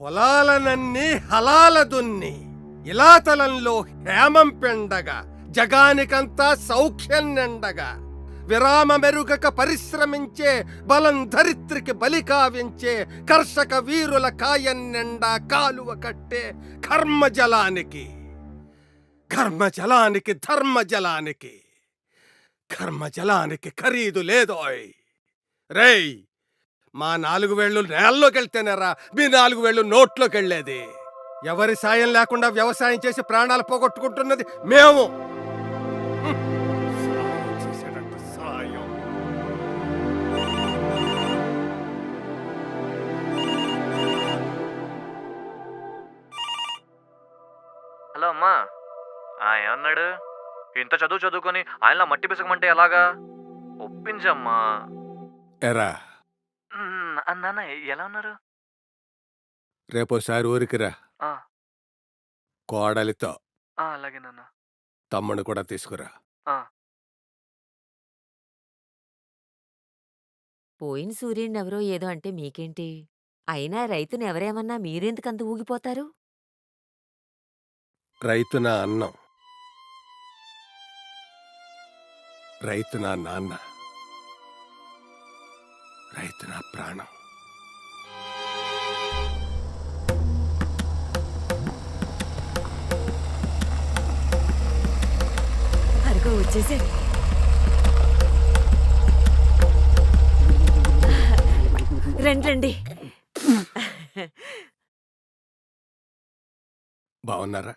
పొలాలనన్నీ హలాల దున్ని ఇలాతలంలో హేమం పెండగా జగానికంతా సౌఖ్యం నిండగా. విరామ మెరుగక పరిశ్రమించే బలం ధరిత్రికి బలి కావించే కర్షక వీరుల కాయం నిండా కాలువ కట్టే కర్మజలానికి. కర్మజలానికి ధర్మజలానికి. కర్మజలానికి ఖరీదు లేదోయ్. రేయ్! మా నాలుగు వేళ్ళు నేల్లోకెళ్తేనేరా మీ నాలుగు వేళ్ళు నోట్లోకి వెళ్ళేది ఎవరి సాయం లేకుండా వ్యవసాయం చేసి ప్రాణాలు పోగొట్టుకుంటున్నది మేము. హలో అమ్మా. ఏమన్నాడు? ఇంత చదువు చదువుకొని ఆయనలా మట్టి పిసకమంటే ఎలాగా? ఒప్పించమ్మా. ఎరా నాన్న ఎలా ఉన్నారు? రేపోసారి ఊరికి రా ఆ, కోడలితో. ఆ, అలాగే నాన్న. తమ్ముడు కూడా తీసుకురా. పోయిన సూర్యుడినెవరో ఏదో అంటే మీకేంటి? అయినా రైతుని ఎవరేమన్నా మీరెందుకంత ఊగిపోతారు? రైతు నా అన్నం. రైతు నా నాన్న. రైతు నా ప్రాణం. అరుగో వచ్చేసే. రండి రండి. బాగున్నారా?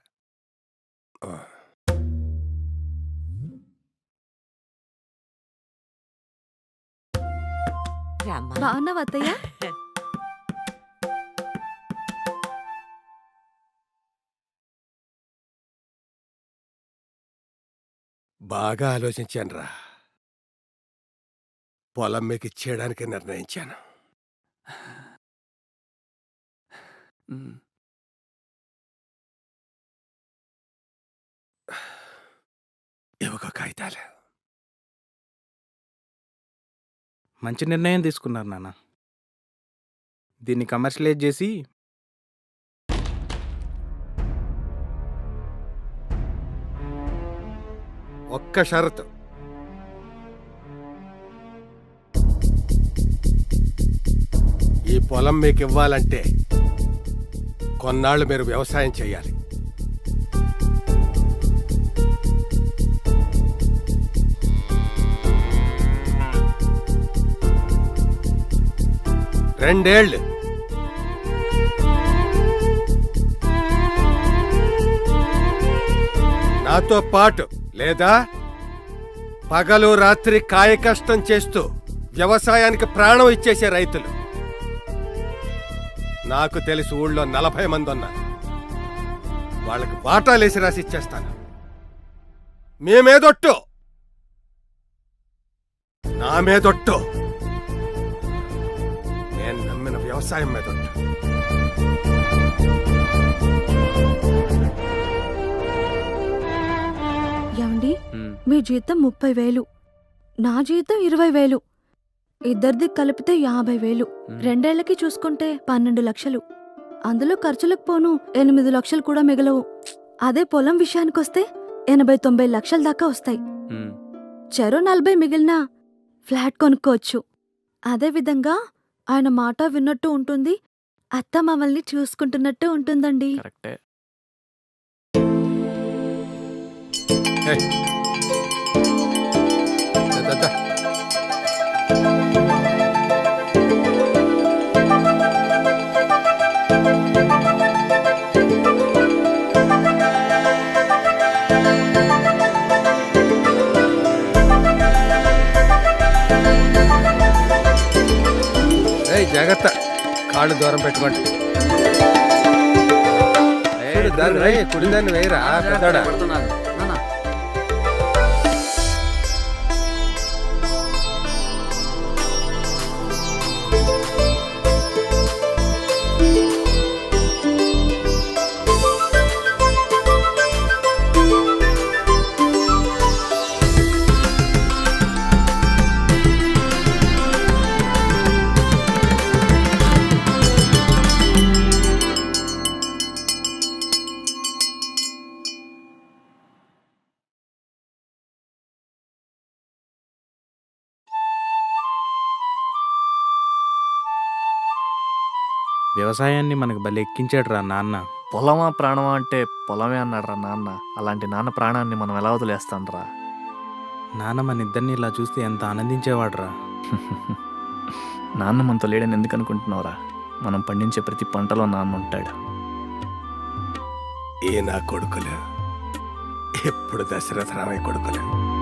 బాగున్నావా అత్తయ్య? బాగా ఆలోచించాను రా పొలం మీకు ఇచ్చేయడానికి నిర్ణయించాను. ఇవ్వక కాగితాలు. మంచి నిర్ణయం తీసుకున్నారు నాన్న. దీన్ని కమర్షియలైజ్ చేసి ఒక్క షరతు. ఈ పొలం మీకు ఇవ్వాలంటే కొన్నాళ్ళు మీరు వ్యవసాయం చేయాలి. రెండేళ్ళు. నాతో పాటు లేదా? పగలు రాత్రి కాయకష్టం చేస్తూ వ్యవసాయానికి ప్రాణం ఇచ్చేసే రైతులు. నాకు తెలిసి ఊళ్ళో నలభై మంది ఉన్నారు. వాళ్ళకి వాటాలేసి రాసి ఇచ్చేస్తాను. మేమేదొట్టు? నా మీదొట్టు నేను నమ్మిన వ్యవసాయం మీదొట్టు జీతం ముప్పై వేలు నా జీతం ఇరవై వేలు ఇద్దరిది కలిపితే యాభై వేలు రెండేళ్ళకి చూసుకుంటే పన్నెండు లక్షలు. అందులో ఖర్చులకు పోను ఎనిమిది లక్షలు కూడా మిగలవు. అదే పొలం విషయానికొస్తే ఎనభై తొంభై లక్షల దాకా వస్తాయి. చెరో నలభై మిగిలినా ఫ్లాట్ కొనుక్కోవచ్చు. అదే విధంగా ఆయన మాట విన్నట్టు ఉంటుంది అత్త మమ్మల్ని చూసుకుంటున్నట్టు ఉంటుందండి. కరెక్టే. జాగ్రత్త. కాళ్ళు దూరం పెట్టుకోండి. దాన్ని వేయి, కుడి దాన్ని వేయరా పెద్దోడా. వ్యవసాయాన్ని మనకు భలే ఎక్కించాడు రా నాన్న. పొలమా ప్రాణమా అంటే పొలమే అన్నాడు రా నాన్న. అలాంటి నాన్న ప్రాణాన్ని మనం ఎలా వదిలేస్తాం రా? నాన్న మన ఇద్దరిని ఇలా చూస్తే ఎంత ఆనందించేవాడు రా. నాన్న మనతో లేడని ఎందుకు అనుకుంటున్నావురా మనం పండించే ప్రతి పంటలో నాన్న ఉంటాడు. ఏ నా కొడుకులు? ఎప్పుడు దశరథ రామయ్య కొడుకులు?